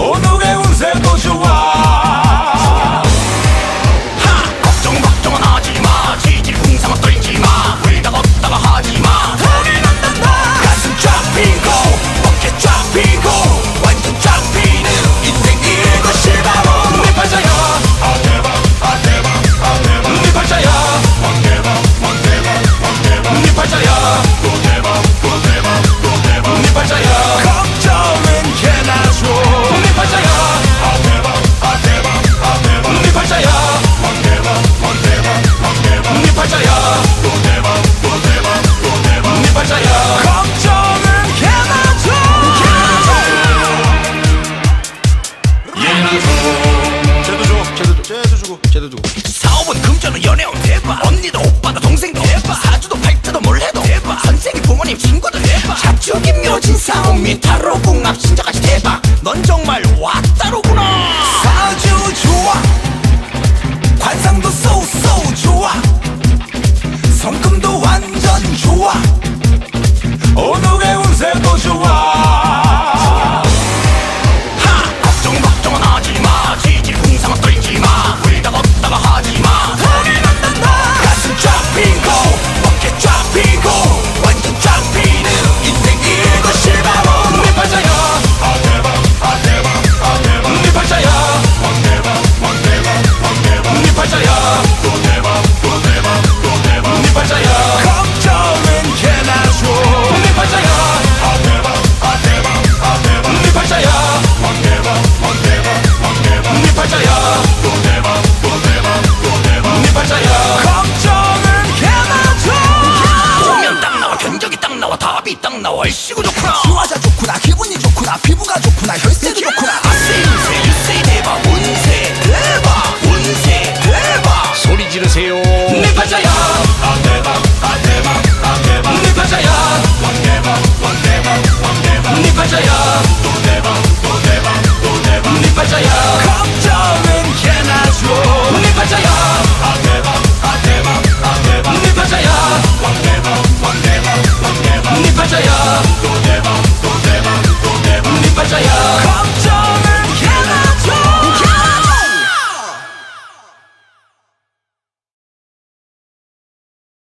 Onu geunzen 쟤도 주고 사업은 금전은 연애운 대박. 언니도 오빠도 동생도 대박. 사주도 팔자도 뭘 해도 대박. 선생님 부모님 친구들 대박. 잡죽임 묘진 사업 미타로 궁합 신자까지 대박. 넌 정말 훨씬 좋구나 좋아.